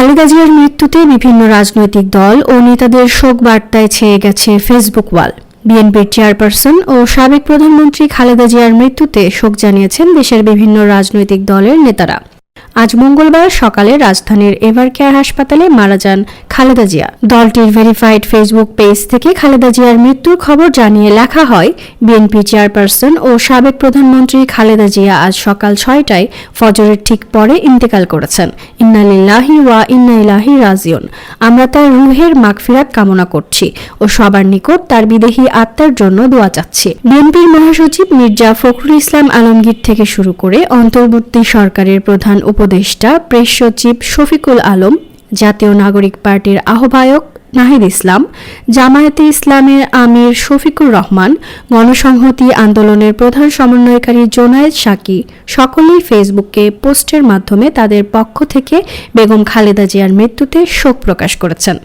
খালেদা জিয়ার মৃত্যুতে বিভিন্ন রাজনৈতিক দল ও নেতাদের শোক বার্তায় ছেয়ে গেছে ফেসবুক ওয়াল। বিএনপির চেয়ারপারসন ও সাবেক প্রধানমন্ত্রী খালেদা জিয়ার মৃত্যুতে শোক জানিয়েছেন দেশের বিভিন্ন রাজনৈতিক দলের নেতারা। আজ মঙ্গলবার সকালে রাজধানীর এভার কেয়ার হাসপাতালে মারা যান খালেদা জিয়া। দলটির ভেরিফাইড ফেসবুক পেজ থেকে খালেদা জিয়ার মৃত্যুর খবর জানিয়ে লেখা হয়, বিএনপি চেয়ারপারসন ও সাবেক প্রধানমন্ত্রী খালেদা জিয়া আজ সকাল ছয়টায় ফজরের ঠিক পরে ইন্তেকাল করেছেন। ইন্নালিল্লাহি ওয়া ইন্না ইলাহি রাজিউন। আমরা তার রুহের মাগফিরাত কামনা করছি ও সবার নিকট তার বিদেহী আত্মার জন্য দোয়া চাচ্ছি। বিএনপির মহাসচিব মির্জা ফখরুল ইসলাম আলমগীর থেকে শুরু করে অন্তর্বর্তী সরকারের প্রধান উপদেষ্টা, প্রেস সচিব শফিকুল আলম, জাতীয় নাগরিক পার্টির আহ্বায়ক নাহিদ ইসলাম, জামায়াতে ইসলামের আমির শফিকুর রহমান, গণসংহতি আন্দোলনের প্রধান সমন্বয়কারী জোনায়েদ সাকি সকলেই ফেসবুকে পোস্টের মাধ্যমে তাদের পক্ষ থেকে বেগম খালেদা জিয়ার মৃত্যুতে শোক প্রকাশ করেছেন।